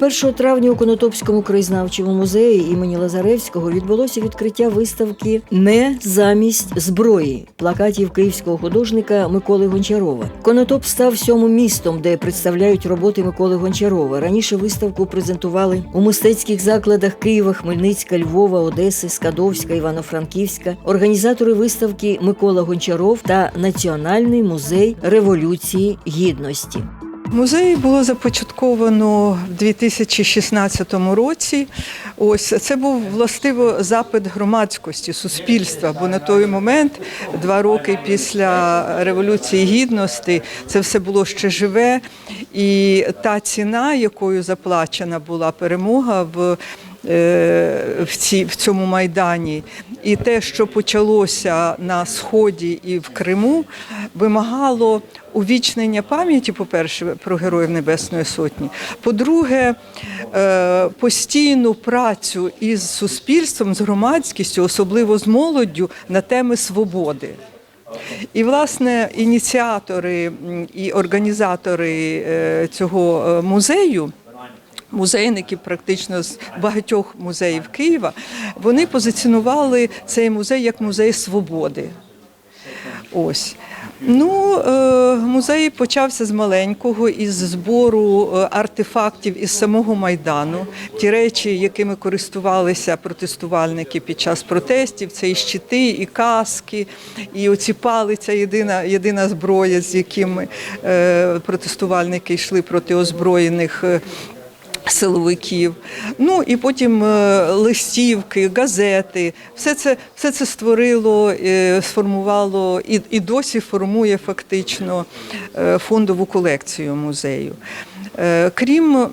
1 травня у Конотопському краєзнавчому музеї імені Лазаревського відбулося відкриття виставки Не замість зброї плакатів київського художника Миколи Гончарова. Конотоп став сьомим містом, де представляють роботи Миколи Гончарова. Раніше виставку презентували у мистецьких закладах Києва, Хмельницька, Львова, Одеси, Скадовська, Івано-Франківська. Організатори виставки Микола Гончаров та Національний музей революції гідності. Музей було започатковано в 2016 році. Ось це був властиво запит громадськості, суспільства. Бо на той момент, два роки після революції гідності, це все було ще живе. І та ціна, якою заплачена була перемога в в, ці, в цьому майдані, і те, що почалося на сході і в Криму, вимагало увічнення пам'яті, по-перше, про героїв Небесної Сотні. По-друге, е, постійну працю із суспільством, з громадськістю, особливо з молоддю, на теми свободи. І, власне, ініціатори і організатори е, цього е, музею. Музейники практично з багатьох музеїв Києва вони позиціонували цей музей як музей свободи. Ось. Ну, е, музей почався з маленького, із збору е, артефактів із самого Майдану. Ті речі, якими користувалися протестувальники під час протестів, це і щити, і каски, і оці палиця єдина, єдина зброя, з якими е, протестувальники йшли проти озброєних. Силовиків, ну і потім е, листівки, газети. Все це, все це створило, е, сформувало і, і досі формує фактично е, фондову колекцію музею. Крім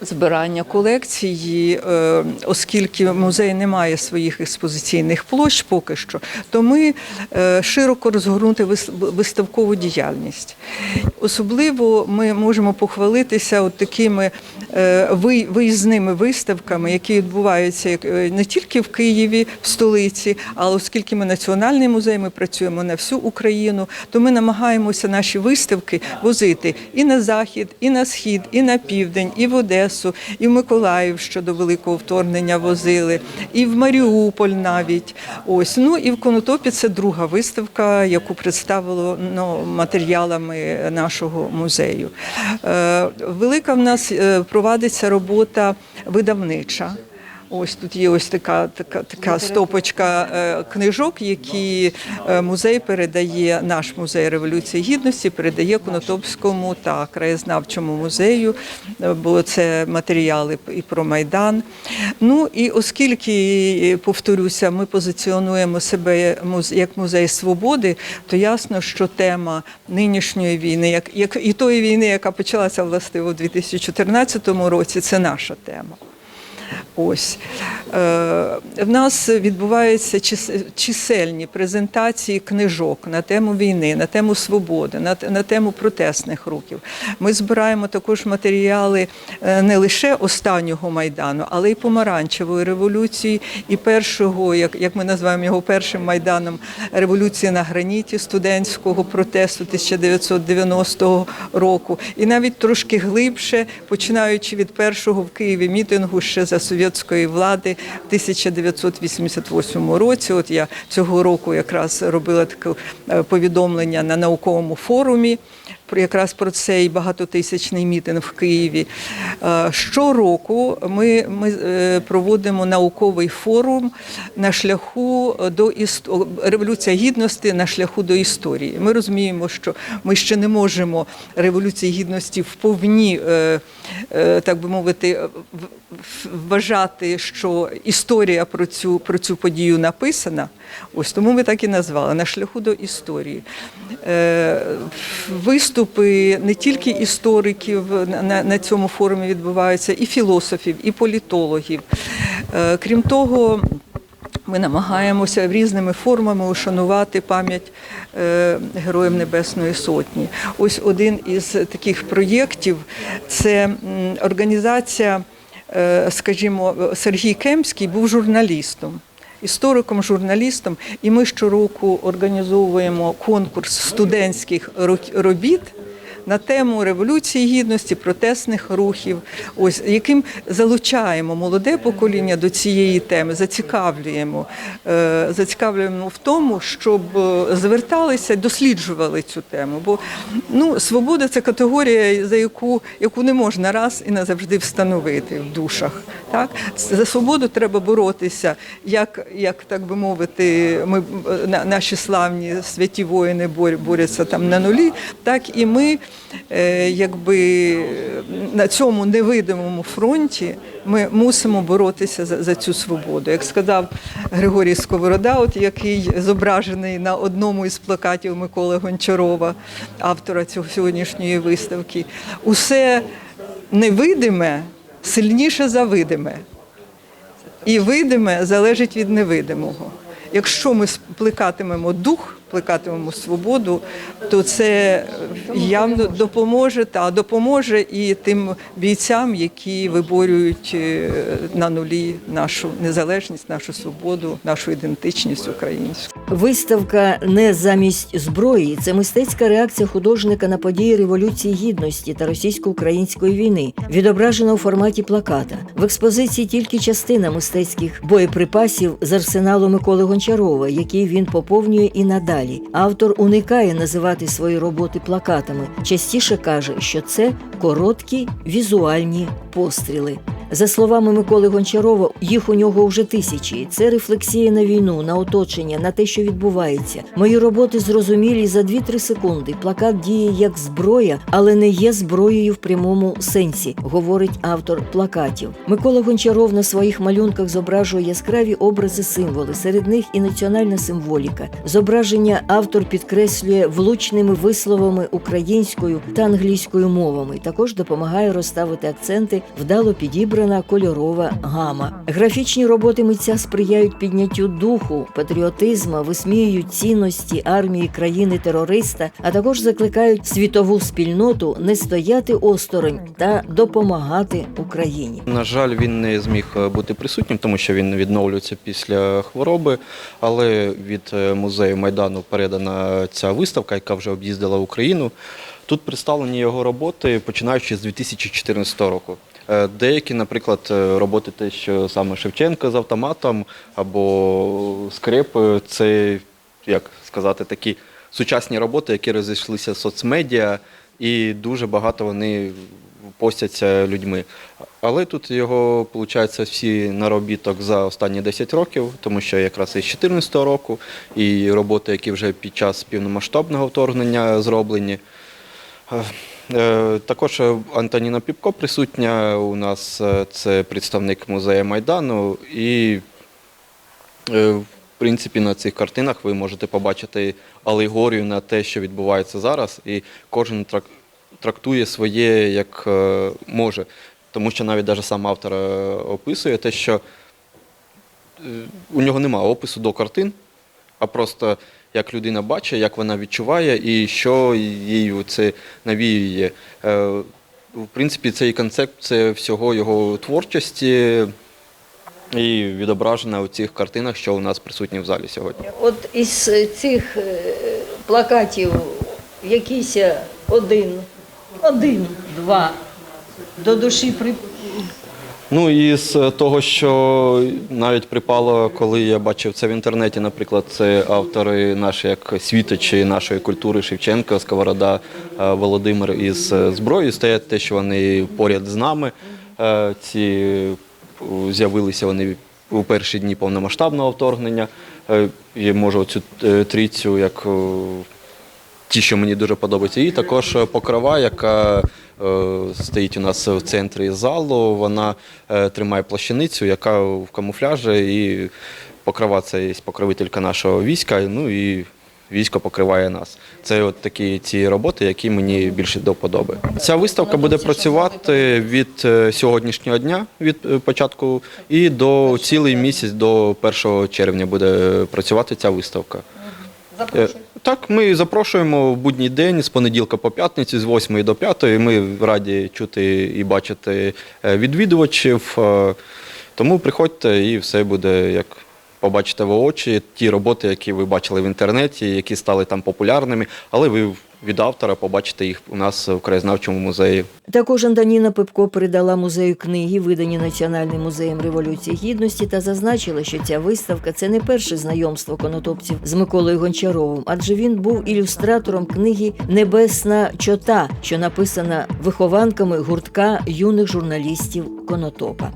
збирання колекції, е, оскільки музей не має своїх експозиційних площ поки що, то ми е, широко розгорнути вис- виставкову діяльність. Особливо ми можемо похвалитися от такими е, виїзними виставками, які відбуваються не тільки в Києві, в столиці, але оскільки ми національний музей, ми працюємо на всю Україну, то ми намагаємося наші виставки возити і на захід, і на схід, і на південь, і в Одесу, і в Миколаїв щодо великого вторгнення возили, і в Маріуполь навіть. Ось ну і в Конотопі це друга виставка, яку представило ну, матеріалами нашого музею. Е, велика в нас е, провадиться робота видавнича. Ось тут є ось така, така, така стопочка е, книжок, які е, музей передає, наш музей Революції Гідності передає Конотопському та краєзнавчому музею, е, бо це матеріали і про Майдан. Ну і оскільки, повторюся, ми позиціонуємо себе як музей свободи, то ясно, що тема нинішньої війни, як, як і тої війни, яка почалася власне у 2014 році, це наша тема. Ось е, в нас відбуваються чисельні презентації книжок на тему війни, на тему свободи, на, на тему протестних рухів. Ми збираємо також матеріали е, не лише останнього майдану, але й помаранчевої революції, і першого, як, як ми називаємо його першим майданом, революції на граніті студентського протесту 1990 року, і навіть трошки глибше, починаючи від першого в Києві мітингу ще за совєтської влади в 1988 році. От я цього року якраз робила таке е, повідомлення на науковому форумі. Якраз про цей багатотисячний мітинг в Києві. Е, Щороку ми, ми е, проводимо науковий форум на шляху до іс- революція гідності на шляху до історії. Ми розуміємо, що ми ще не можемо революції гідності вповні, е, так би мовити, вважати, що історія про цю, про цю подію написана. Ось тому ми так і назвали на шляху до історії. Е, Виступи не тільки істориків на, цьому форумі відбуваються, і філософів, і політологів. Е, Крім того, ми намагаємося різними формами ушанувати пам'ять е, Героїв Небесної Сотні. Ось один із таких проєктів це організація, е, скажімо, Сергій Кемський був журналістом. Істориком, журналістом, і ми щороку організовуємо конкурс студентських ро- робіт на тему революції гідності, протестних рухів, ось яким залучаємо молоде покоління до цієї теми, зацікавлюємо, е, зацікавлюємо в тому, щоб е, зверталися, досліджували цю тему. Бо ну, свобода це категорія, за яку, яку не можна раз і назавжди встановити в душах. Так? За свободу треба боротися, як, як так би мовити, ми, е, на- наші славні святі воїни бор- борються там на нулі, так і ми якби на цьому невидимому фронті ми мусимо боротися за, за цю свободу. Як сказав Григорій Сковорода, от який зображений на одному із плакатів Миколи Гончарова, автора цього сьогоднішньої виставки, усе невидиме сильніше за видиме. І видиме залежить від невидимого. Якщо ми плекатимемо дух, плекатимемо свободу, то це явно допоможе та допоможе і тим бійцям, які виборюють е, на нулі нашу незалежність, нашу свободу, нашу ідентичність українську. Виставка не замість зброї це мистецька реакція художника на події Революції Гідності та російсько-української війни, відображена у форматі плаката. В експозиції тільки частина мистецьких боєприпасів з арсеналу Миколи Гончарова, який він поповнює і надалі. Автор уникає називати свої роботи плакатами. Частіше каже, що це короткі візуальні постріли. За словами Миколи Гончарова, їх у нього вже тисячі. Це рефлексія на війну, на оточення, на те, що відбувається. Мої роботи зрозумілі за 2-3 секунди. Плакат діє як зброя, але не є зброєю в прямому сенсі, говорить автор плакатів. Микола Гончаров на своїх малюнках зображує яскраві образи символи. Серед них і національна символіка. Зображення автор підкреслює влучними висловами українською та англійською мовами. Також допомагає розставити акценти вдало підібрана кольорова гама. Графічні роботи митця сприяють підняттю духу, патріотизму, висміюють цінності армії країни-терориста, а також закликають світову спільноту не стояти осторонь та допомагати Україні. На жаль, він не зміг е, бути присутнім, тому що він відновлюється після хвороби. Але від е, музею Майдану передана ця виставка, яка вже об'їздила Україну. Тут представлені його роботи, починаючи з 2014 року. Е, Деякі, наприклад, е, роботи, те, що саме Шевченко з автоматом або скрепи, це як сказати, такі сучасні роботи, які розійшлися в соцмедіа, і дуже багато вони постяться людьми. Але тут його, виходить, всі наробіток за останні 10 років, тому що якраз із 2014 року, і роботи, які вже під час повномасштабного вторгнення зроблені. Е, е, Також Антоніна Піпко присутня у нас, е, це представник музею Майдану. І, е, в принципі, на цих картинах ви можете побачити алегорію на те, що відбувається зараз, і кожен трактує своє як е, може. Тому що навіть даже сам автор е, описує те, що е, у нього немає опису до картин, а просто як людина бачить, як вона відчуває і що їй це навіює. Е, В принципі, цей концепція всього його творчості і відображена у цих картинах, що у нас присутні в залі сьогодні. От із цих е, плакатів якийсь один, один, два до душі при Ну і з того, що навіть припало, коли я бачив це в інтернеті, наприклад, це автори наші, як світочі нашої культури Шевченко, Сковорода, е, Володимир із е, зброєю стоять те, що вони поряд з нами. Е, Ці з'явилися вони у перші дні повномасштабного вторгнення. Я можу цю трійцю як ті, що мені дуже подобаються. І також покрова, яка стоїть у нас в центрі залу. Вона е, тримає плащаницю, яка в камуфляжі, і покрова це є покровителька нашого війська. Ну і військо покриває нас. Це от такі ці роботи, які мені більше до вподоби. Ця виставка буде працювати від е, сьогоднішнього дня, від е, початку, і до цілий місяць, до 1 червня буде працювати ця виставка. Е, Так, ми запрошуємо в будній день з понеділка по п'ятницю, з 8 до 5. Ми раді чути і бачити е, відвідувачів. Е, Тому приходьте і все буде як побачите в очі. Ті роботи, які ви бачили в інтернеті, які стали там популярними, але ви від автора побачити їх у нас в краєзнавчому музеї. Також Антоніна Пипко передала музею книги, видані Національним музеєм Революції Гідності, та зазначила, що ця виставка це не перше знайомство конотопців з Миколою Гончаровим, адже він був ілюстратором книги Небесна чота, що написана вихованками гуртка юних журналістів Конотопа.